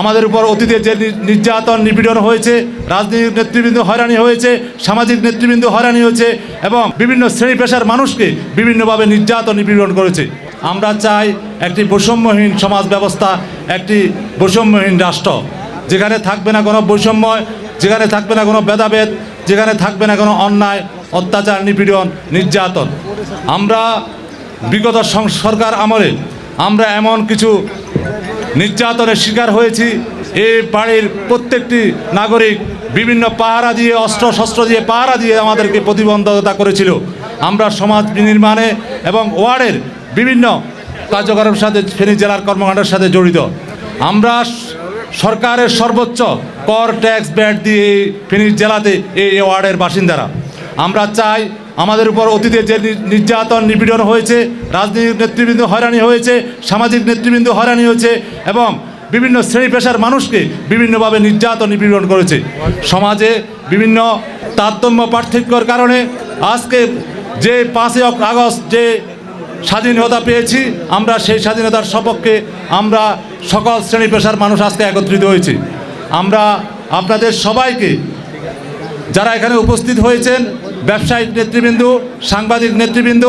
আমাদের উপর অতীতে যে নির্যাতন, নিপীড়ন হয়েছে, রাজনৈতিক নেতৃবৃন্দ হয়রানি হয়েছে, সামাজিক নেতৃবৃন্দ হয়রানি হয়েছে এবং বিভিন্ন শ্রেণি পেশার মানুষকে বিভিন্নভাবে নির্যাতন, নিপীড়ন করেছে। আমরা চাই একটি বৈষম্যহীন সমাজ ব্যবস্থা, একটি বৈষম্যহীন রাষ্ট্র, যেখানে থাকবে না কোনো বৈষম্য, যেখানে থাকবে না কোনো ভেদাভেদ, যেখানে থাকবে না কোনো অন্যায়, অত্যাচার, নিপীড়ন, নির্যাতন। আমরা বিগত সরকার আমলে আমরা এমন কিছু নির্যাতনের শিকার হয়েছি। এই বাড়ির প্রত্যেকটি নাগরিক বিভিন্ন পাহারা দিয়ে অস্ত্র শস্ত্র দিয়ে, পাহারা দিয়ে আমাদেরকে প্রতিবন্ধকতা করেছিল। আমরা সমাজ বিনির্মাণে এবং ওয়ার্ডের বিভিন্ন কার্যক্রমের সাথে ফেনী জেলার কর্মকাণ্ডের সাথে জড়িত। আমরা সরকারের সর্বোচ্চ কর ট্যাক্স ব্যাট দিয়ে ফেনী জেলাতে এই ওয়ার্ডের বাসিন্দারা। আমরা চাই আমাদের উপর অতীতে যে নির্যাতন, নিপীড়ন হয়েছে, রাজনৈতিক নেতৃবৃন্দ হয়রানি হয়েছে, সামাজিক নেতৃবৃন্দ হয়রানি হয়েছে এবং বিভিন্ন শ্রেণি পেশার মানুষকে বিভিন্নভাবে নির্যাতন, নিপীড়ন করেছে। সমাজে বিভিন্ন তারতম্য পার্থক্যর কারণে আজকে যে পাঁচই আগস্ট যে স্বাধীনতা পেয়েছি, আমরা সেই স্বাধীনতার সপক্ষে আমরা সকল শ্রেণি পেশার মানুষ আজকে একত্রিত হয়েছি। আমরা আপনাদের সবাইকে যারা এখানে উপস্থিত হয়েছেন ব্যবসায়িক নেতৃবৃন্দ, সাংবাদিক নেতৃবৃন্দ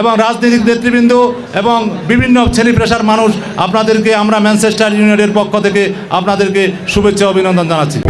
এবং রাজনৈতিক নেতৃবৃন্দ এবং বিভিন্ন ছেলে মানুষ আপনাদেরকে আমরা ম্যানচেস্টার ইউনিয়নের পক্ষ থেকে আপনাদেরকে শুভেচ্ছা অভিনন্দন জানাচ্ছি।